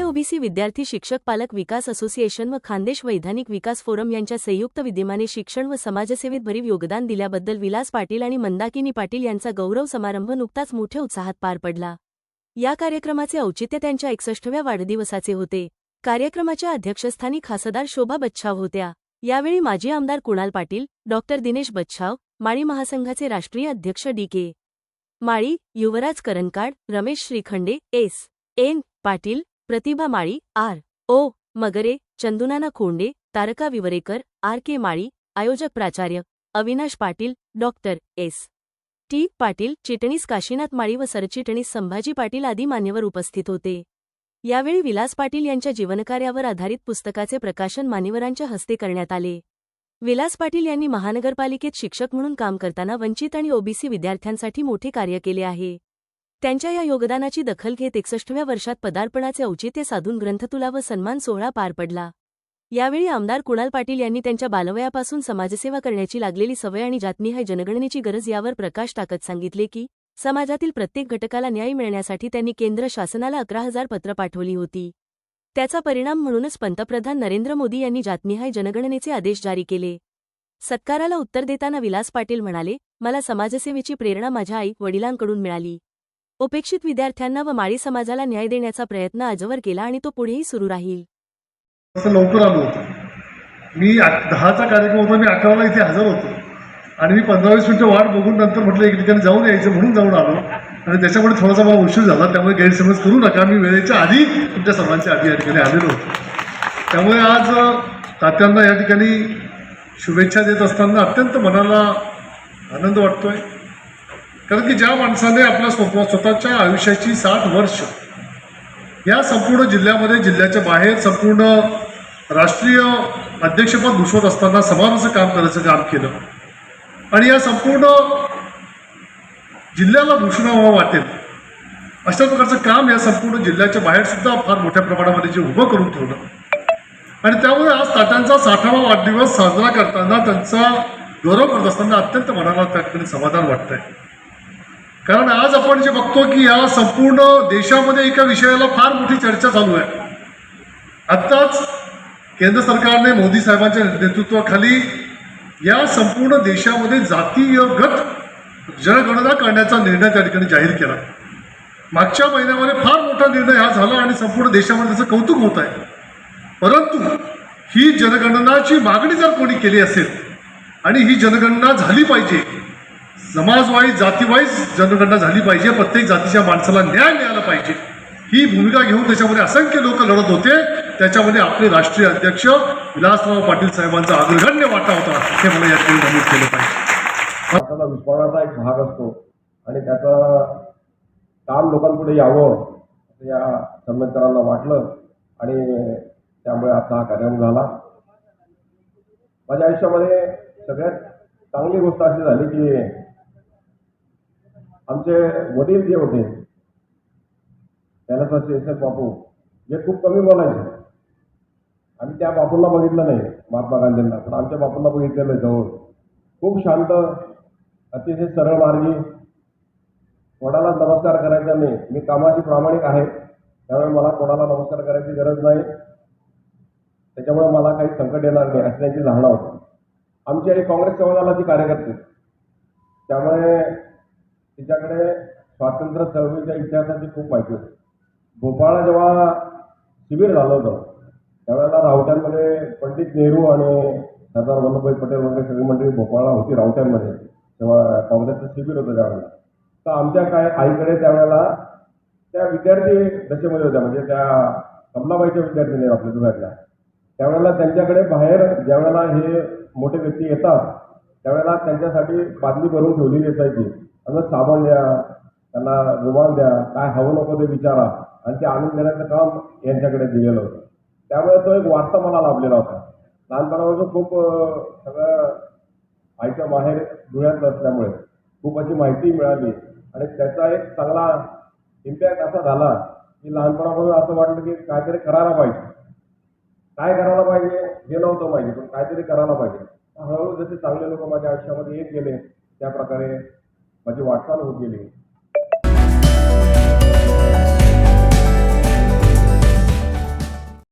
OBC विद्यार्थी शिक्षक पालक विकास असोसिएशन व खानदेश वैधानिक विकास फोरम यांच्या संयुक्त विद्यमाने शिक्षण व समाजसेवेत भरीव योगदान दिल्याबद्दल विलास पाटील आणि मंदाकिनी पाटील यांचा गौरव समारंभ नुकताच मोठ्या उत्साहात पार पडला. या कार्यक्रमाचे औचित्य त्यांच्या एकसष्टव्या वाढदिवसाचे होते. कार्यक्रमाच्या अध्यक्षस्थानी खासदार शोभा बच्छाव होत्या. यावेळी माजी आमदार कुणाल पाटील डॉक्टर दिनेश बच्छाव माळी महासंघाचे राष्ट्रीय अध्यक्ष D. K. Mali Yuvraj Karankad Ramesh Shrikhande S. N. Patil Pratibha Mali R. O. Magre Chandunana Khonde Tarka Vivrekar R. K. Mali आयोजक प्राचार्य Avinash Patil doctor S. T. Patil चिटणीस काशीनाथ माळी व सरचिटणीस संभाजी पाटील आदी मान्यवर उपस्थित होते. यावेळी विलास पाटील यांच्या जीवनकार्यावर आधारित पुस्तकाचे प्रकाशन मान्यवरांच्या हस्ते करण्यात आले. विलास पाटील यांनी महानगरपालिकेत शिक्षक म्हणून काम करताना वंचित आणि ओबीसी विद्यार्थ्यांसाठी मोठे कार्य केले आहे. त्यांच्या या योगदानाची दखल घेत एकसष्टव्या वर्षात पदार्पणाचे औचित्य साधून ग्रंथतुला व सन्मान सोहळा पार पडला. यावेळी आमदार कुणाल पाटील यांनी त्यांच्या बालवयापासून समाजसेवा करण्याची लागलेली सवय आणि जातनिहाय जनगणनेची गरज यावर प्रकाश टाकत सांगितले की समाजातील प्रत्येक घटकाला न्याय मिळण्यासाठी त्यांनी केंद्र शासनाला अकरा हजार पत्र पाठवली होती. त्याचा परिणाम म्हणूनच पंतप्रधान नरेंद्र मोदी यांनी जातनिहाय जनगणनेचे आदेश जारी केले. सत्काराला उत्तर देताना विलास पाटील म्हणाले मला समाजसेवेची प्रेरणा माझ्या आई वडिलांकडून मिळाली. उपेक्षित विद्यार्थ्यांना व माळी समाजाला न्याय देण्याचा प्रयत्न आजवर केला आणि तो पुढेही सुरू राहील. असं लवकर आलो होतो. मी दहाचा कार्यक्रम होता मी अकराला इथे हजर होतो. आणि मी पंधरा वीस मिनिटं वाट बघून नंतर म्हटलं एक ठिकाणी जाऊन यायचं म्हणून जाऊन आलो. आणि त्याच्यामुळे थोडासा मला उशीर झाला त्यामुळे गैरसमज करू नका. मी वेळेच्या आधी तुमच्या सर्वांच्या आधी या ठिकाणी आलेलो होतो. त्यामुळे आज तात्यांना या ठिकाणी शुभेच्छा देत असताना अत्यंत मनाला आनंद वाटतोय. कारण की ज्या माणसाने आपल्या स्वतः स्वतःच्या आयुष्याची साठ वर्ष या संपूर्ण जिल्ह्यामध्ये जिल्ह्याच्या बाहेर संपूर्ण राष्ट्रीय अध्यक्षपद भूषवत असताना समाजाचं काम करायचं काम केलं. आणि या संपूर्ण जिल्ह्याला भूषणावा वाटेल अशा प्रकारचं काम या संपूर्ण जिल्ह्याच्या बाहेर सुद्धा फार मोठ्या प्रमाणामध्ये जे उभं करून ठेवलं. आणि त्यामुळे आज तात्यांचा साठावा वाढदिवस साजरा करताना त्यांचा गौरव करत असताना अत्यंत मनाला त्या ठिकाणी समाधान वाटतंय. कारण आज आपण जे बघतो की या संपूर्ण देशामध्ये एका विषयाला फार मोठी चर्चा चालू आहे. आत्ताच केंद्र सरकारने मोदी साहेबांच्या नेतृत्वाखाली या संपूर्ण देशामध्ये जातीयगत जनगणना करण्याचा निर्णय त्या ठिकाणी जाहीर केला. मागच्या महिन्यामध्ये फार मोठा निर्णय हा झाला आणि संपूर्ण देशामध्ये त्याचं कौतुक होत आहे. परंतु ही जनगणनाची मागणी जर कोणी केली असेल आणि ही जनगणना झाली पाहिजे समाजवाईज जातीवाईज जनगणना झाली पाहिजे. प्रत्येक जातीच्या माणसाला न्याय मिळाला पाहिजे. ही भूमिका घेऊन त्याच्यामध्ये असंख्य लोक लढत होते. त्याच्यामध्ये आपले राष्ट्रीय अध्यक्ष विलासराव पाटील साहेबांचा अग्रगण्य वाटा होता. हे मला या ठिकाणी नमूद केलं पाहिजे. त्याचा एक भाग असतो. आणि त्याचं काम लोकांपुढे यावं असं या संमेलकरांना वाटलं. आणि त्यामुळे आता हा कार्यक्रम झाला. माझ्या आयुष्यामध्ये सगळ्यात चांगली गोष्ट अशी झाली की आमचे वडील जे होते त्याला एस बापू जे खूप कमी बोलायचे. आम्ही त्या बापूला बघितलं नाही महात्मा गांधींना. पण आमच्या बापूला बघितलेलं नाही जवळ. खूप शांत अतिशय सरळ मार्गी. कोणाला नमस्कार करायचा नाही. मी कामाची प्रामाणिक आहे. त्यामुळे मला कोणाला नमस्कार करायची गरज नाही. त्याच्यामुळे मला काही संकट येणार नाही असल्याची धारणा होती. आमची आणि काँग्रेस समाजाला दलाची कार्यकर्ते. त्यामुळे तिच्याकडे स्वातंत्र्य चळवळीच्या इतिहासाची खूप माहिती होती. भोपाळला जेव्हा शिबिर झालं होतं त्यावेळेला रावट्यांमध्ये पंडित नेहरू आणि सरदार वल्लभभाई पटेल वगैरे सगळी मंडळी भोपाळला होती रावट्यांमध्ये तेव्हा काँग्रेसचं शिबिर होतं त्यावेळेला. तर आमच्या काय आईकडे त्यावेळेला त्या विद्यार्थी दशेमध्ये होत्या म्हणजे त्या कमलाबाईच्या विद्यार्थिनी आपल्या धुळ्यातल्या त्यावेळेला त्यांच्याकडे बाहेर ज्यावेळेला हे मोठे व्यक्ती येतात त्यावेळेला त्यांच्यासाठी बादली भरून ठेवलेली असायची. त्यांना साबण द्या त्यांना रुमाल द्या काय हवं नको ते विचारा. आणि ते आणून देण्याचं काम यांच्याकडे दिलेलं होतं. त्यामुळे तो एक वारसा मला लाभलेला होता. लहानपणापासून खूप सगळं आईच्या बाहेर धुळ्यात असल्यामुळे खूप अशी माहिती मिळाली. आणि त्याचा एक चांगला इम्पॅक्ट असा झाला की लहानपणापासून असं वाटलं की काहीतरी करायला पाहिजे. काय करायला पाहिजे हे नव्हतं पाहिजे पण काहीतरी करायला पाहिजे. हळूहळू जसे चांगले लोक माझ्या आयुष्यामध्ये येत गेले त्या प्रकारे माझी वाटचाल होत गेली.